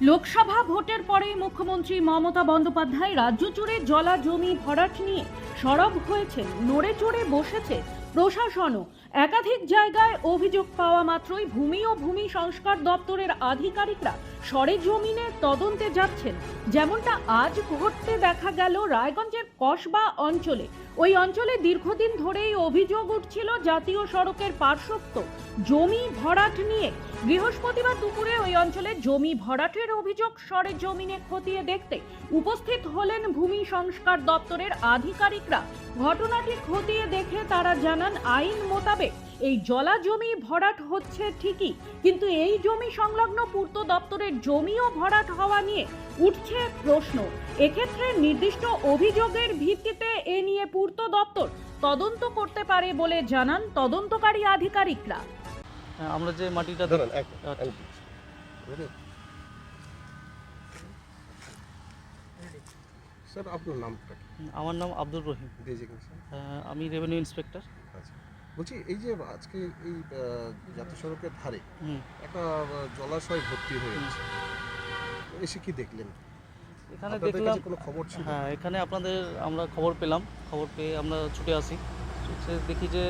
লোকসভা ভোটের পরে মুখ্যমন্ত্রী মমতা বন্দ্যোপাধ্যায় রাজ্য জুড়ে জলা জমি ভরাট নিয়ে সরব হয়েছে নড়ে চড়ে বসেছে প্রশাসনও। একাধিক জায়গায় অভিযোগ পাওয়া মাত্রই ভূমি ও ভূমি সংস্কার দপ্তরের আধিকারিকরা সরেজমিনে তদন্তে যাচ্ছেন। যেমনটা আজ ঘটতে দেখা গেল রায়গঞ্জের কসবা অঞ্চলে। ওই অঞ্চলে দীর্ঘদিন ধরেই অভিযোগ উঠছিল জাতীয় সড়কের পার্শ্বত্ব জমি ভরাট নিয়ে। বৃহস্পতিবার দুপুরে ওই অঞ্চলে জমি ভরাটের অভিযোগ সরেজমিনে খতিয়ে দেখতে উপস্থিত হলেন ভূমি সংস্কার দপ্তরের আধিকারিকরা। ঘটনাটি খতিয়ে দেখে তারা জানান, আইন মোতাবেক এই জলা জমি ভরাট হচ্ছে ঠিকই কিন্তু এই জমি সংলগ্ন পূর্ত দপ্তরের জমিও ভরাট হওয়া নিয়ে উঠছে প্রশ্ন। এক্ষেত্রে নির্দিষ্ট অভিযোগের ভিত্তিতে এ নিয়ে পূর্ত দপ্তর তদন্ত করতে পারে বলে জানান তদন্তকারী আধিকারিকরা। হ্যাঁ, আমরা যে মাটিটা? স্যার আপনার নামটা আমার নাম আব্দুর রহিম। আহ, আমি রেভিনিউ ইন্সপেক্টর আচ্ছা। বলছি এই যে আজকে এই জাতীয় সড়কের ধারে একটা জলাশয় ভর্তি হয়ে আছে এসে কি দেখলেন? এখানে দেখলাম কোনো খবর ছিল? হ্যাঁ এখানে আপনাদের আমরা খবর পেলাম। খবর পেয়ে আমরা ছুটে আসি। ছুটে দেখি যে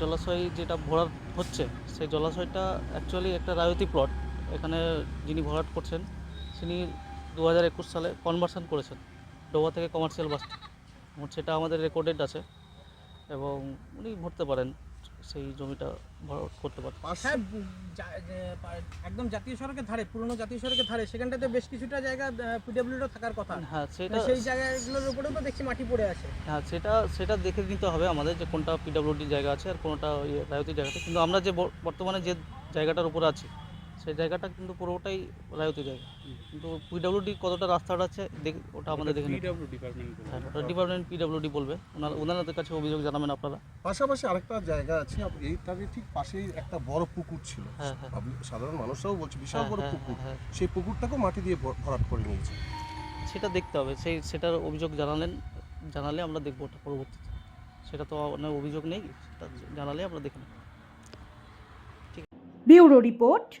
জলাশয় যেটা ভরাট হচ্ছে সেই জলাশয়টা অ্যাকচুয়ালি একটা রায়তি প্লট এখানে যিনি ভরাট করছেন তিনি দু হাজার একুশ সালে কনভার্সন করেছেন। ডোবা থেকে কমার্শিয়াল বাস সেটা আমাদের রেকর্ডেড আছে। এবং উনি ভরতে পারেন সেই জমিটা ভরাট করতে পারেন। হ্যাঁ যা- একদম জাতীয় সড়কের ধারে পুরনো জাতীয় সড়কের ধারে সেখানটাতে বেশ কিছুটা জায়গা পিডব্লিউডও থাকার কথা। হ্যাঁ সেটা মানে সেই জায়গাগুলোর উপরেও তো দেখছি মাটি পড়ে আছে। হ্যাঁ সেটা সেটা দেখে নিতে হবে আমাদের যে কোনটা পিডাব্লিউডি জায়গা আছে আর কোনটা ওই রায়তি জায়গাতে। কিন্তু আমরা যে ব- বর্তমানে যে জায়গাটার উপর আছি সেই জায়গাটা কিন্তু পুরোটাই রায়তি জায়গা। কিন্তু পিডাব্লিউডি কতটা রাস্তাটা আছে দেখ- ওটা আমাদের দেখে নিতে হবে। হ্যাঁ ওটা ডিপার্টমেন্ট পিডাব্লিউডি বলবে। ওনার ওনাদের কাছে অভিযোগ জানাবেন আপনারা। পাশাপাশি আরেকটা জায়গা আছে আপ- এই তার ঠিক পাশেই একটা বড় পুকুর ছিল। হ্যাঁ, হ্যাঁ। সাধারণ মানুষরাও বলছে বিশাল হ্যাঁ, বড় হ্যাঁ, পুকুর। হ্যাঁ, সেই পুকুরটাকেও মাটি দিয়ে ভর- ভরাট করে নিয়েছে। সেটা দেখতে হবে। সেই সেটার অভিযোগ জানালেন জানালে আমরা দেখব ওটা পরবর্তীতে। সেটা তো অনেক অভিযোগ নেই সেটা জানালে আমরা দেখে নেব। Bureau report.